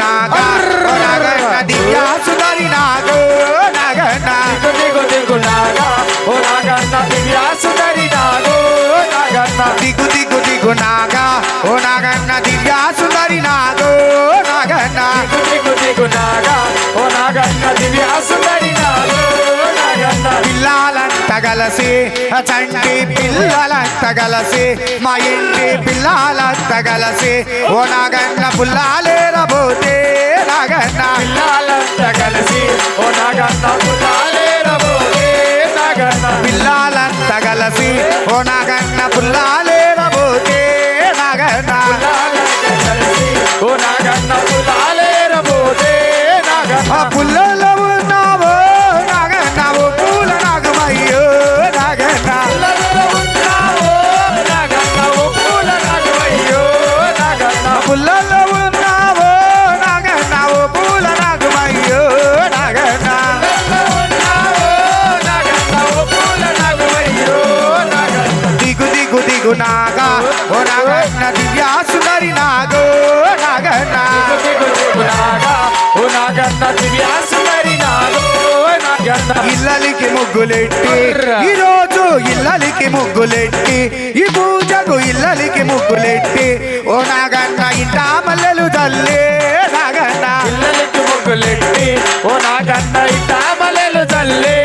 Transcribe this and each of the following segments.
నాగా నాగన్న దివ్యా సుందరి నాగో నాగన్న. దిగు దిగు నాగా ఓ నాగన్న దివ్య సుందరి నాగో నాగన్న. దిగు దిగు దిగు నాగా ఓ నాగన్న దివ్యా సుందరి నాగో నాగన్న. దిగు దిగు నాగా ఓ నాగన్న దివ్య సుందరి నాగో పిల్లాలంత గలసి చంటి పిల్లలంత తగలసి మా ఇంటి పిల్లాలంత తగలసి ఓ నాగన్న పుల్లాలేరబోతే నాగన్న. పిల్లాలంతా నాగన్న ఉన్నావో? నాగన్న. పూల నాగమయ్యో నాగన్న. దిగు దిగు దిగు నాగా ఓ నాగన్న దివ్యా సుందరి నాగో నాగన్న. దిగు దిగు నాగా ఓ నాగన్న దివ్య ఇల్లలికి ముగ్గులెట్టి ఈ రోజు ఇల్లలికి ముగ్గులెట్టి ఈ పూజకు ఇల్లలికి ముగ్గులెట్టి ఓ నాగన్న ఇంట మల్లెలు తల్లే నాగన్న. పిల్లలకి ముగ్గులెట్టి ఓ నాగన్న ఇటామలెలు చల్లే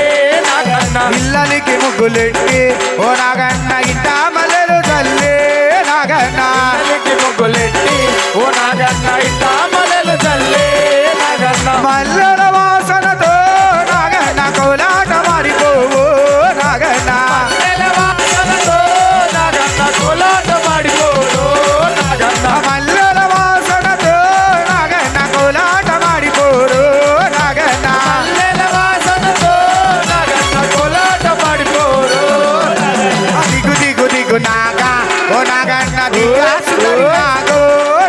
నాగన్న. ఇల్లలికి ముగ్గులెట్టి ఓ నాగన్న ఇంట మల్లెలు తల్లే నాగన్న. ఓ నాగన్న దిగా నాగో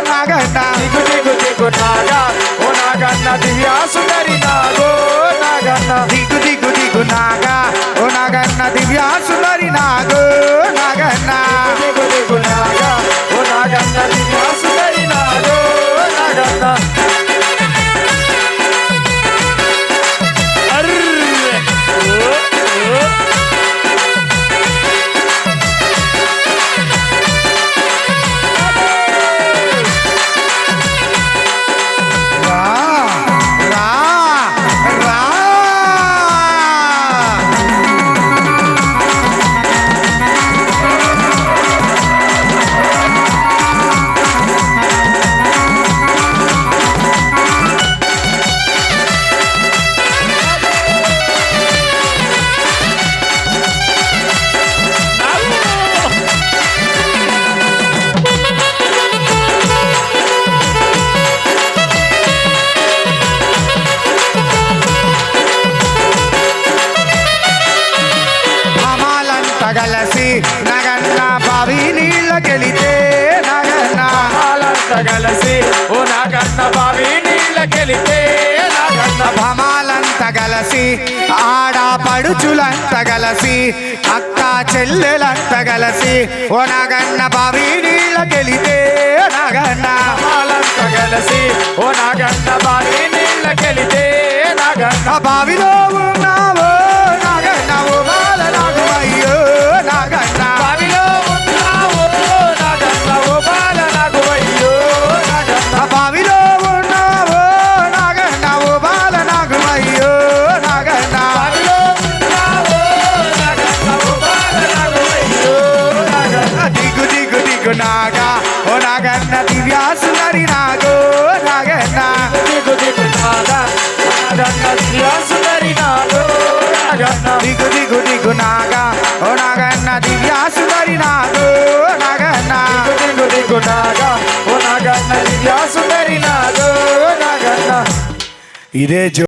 నాగన్న దిగు దిగు దిగు నాగా ఓ నాగన్న దివ్యా సుందరి నాగో నాగన్న దిగు దిగు దిగు నాగా ఓ నాగన్న దివ్యా సుందరి నాగో నాగన్న భమాలంత గలసి ఆడ పడుచులంత గలసి అక్క చెల్లెలంత గలసి ఓ నగన్న బావి నీళ్ళకెళితే నగన్న. పాలంత కలిసి ఓ నాగన్న బావి నీళ్ళకెళితే నాగన్న. ఆ బావిలో ఉన్నావో దిగు నాగా ఓ నాగన్న దివ్యా సుందరి నాగో నాగన్న. దిగు దిగు నాగా నాగన్న దివ్యా సుందరి నాగో నాగన్న. దిగు దిగు దిగు నాగా ఓ నాగన్న దివ్యా సుందరి నాగో నాగన్న. దిగు దిగు నాగా ఓ నాగన్న దివ్యా సుందరి నాగో నాగన్న. ఇదే జో